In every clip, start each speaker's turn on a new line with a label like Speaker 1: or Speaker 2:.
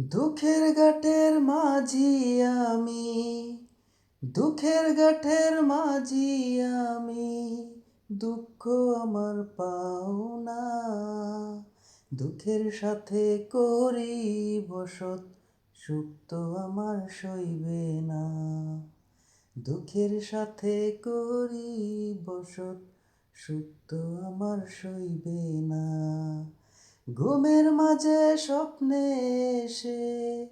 Speaker 1: দুঃখের গাটের মাঝি আমি, দুঃখের গাঠের মাঝি আমি, দুঃখ আমার পাওনা। দুঃখের সাথে করি বসত, সুখ তো আমার সইবে না। দুঃখের সাথে করি বসত, সুখ তো আমার সইবে না। ঘুমের মাঝে স্বপ্নে এসে,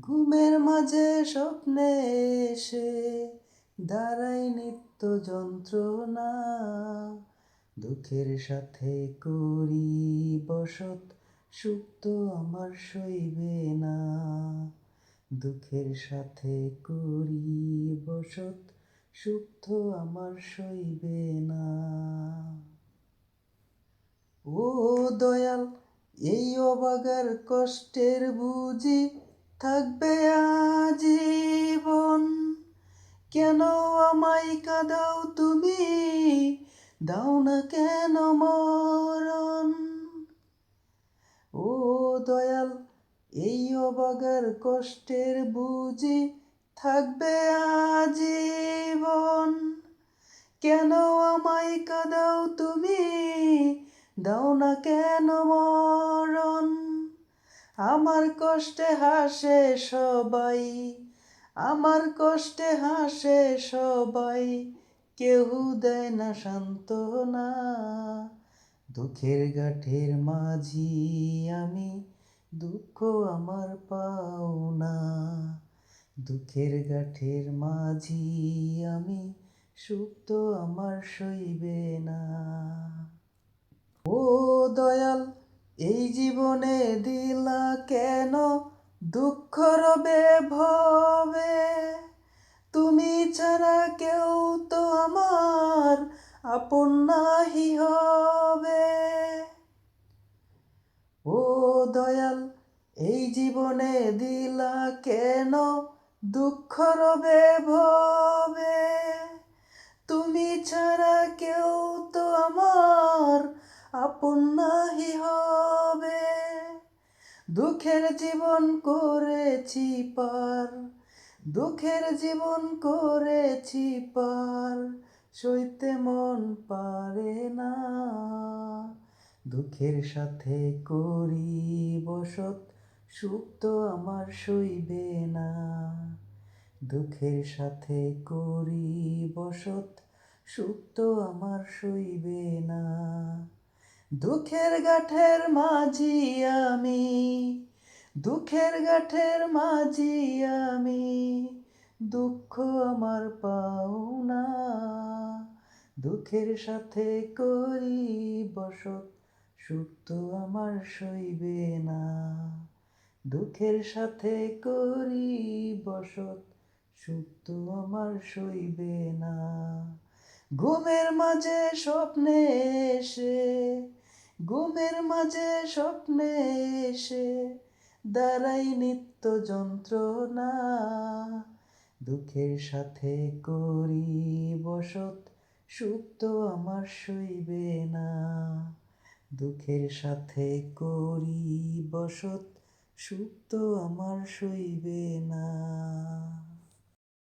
Speaker 1: ঘুমের মাঝে স্বপ্নে এসে দাঁড়াই নিত্য যন্ত্রণা। দুঃখের সাথে করি বসত সুখ তো আমার সইবে না। দুঃখের সাথে করি বসত সুখ তো আমার সইবে না। ও দয়াল এই অবাগার কষ্টের বুঝি থাকবে আজীবন। কেন আমায় কাদাও তুমি? দাও না কেন মরণ? ও দয়াল, এই অবাগার কষ্টের বুঝি থাকবে আজীবন। কেন আমায় কাদাও তুমি? দাও না কেন মরণ? আমার কষ্টে হাসে সবাই, আমার কষ্টে হাসে সবাই। কেউ দেয় না সান্ত্বনা, দুঃখের গাঠের মাঝি আমি, দুঃখ আমার পাও না দুঃখের গাঠের মাঝি আমি, সুখ তো আমার সইবে না। দয়াল, এই জীবনে দিলা কেন দুঃখ রবে ভবে? তুমি ছাড়া কেউ তো আমার আপন নাহি হবে। ও দয়াল, এই জীবনে দিলা কেন দুঃখ রবে ভবে? আপন নাহি হবে। দুঃখের জীবন করেছি পার, দুঃখের জীবন করেছি পার, সইতে মন পারে না। দুঃখের সাথে করি বসত, সুখ তো আমার সইবে না। দুঃখের সাথে করি বসত, সুখ তো আমার সইবে না। দুঃখের গাঠের মাঝি আমি, দুঃখের গাঠের মাঝি আমি, দুঃখ আমার পাও না। দুঃখের সাথে করি বসত, সুখ তো আমার সইবে না। দুঃখের সাথে করি বসত, সুখ তো আমার সইবে না। ঘুমের মাঝে স্বপ্নে এসে ঘুমের মাঝে স্বপ্নে এসে দাঁড়াই নিত্য যন্ত্রণা দুঃখের সাথে করি বসত, সুখ তো আমার সইবে না। দুঃখের সাথে করি বসত, সুখ তো আমার সইবে না।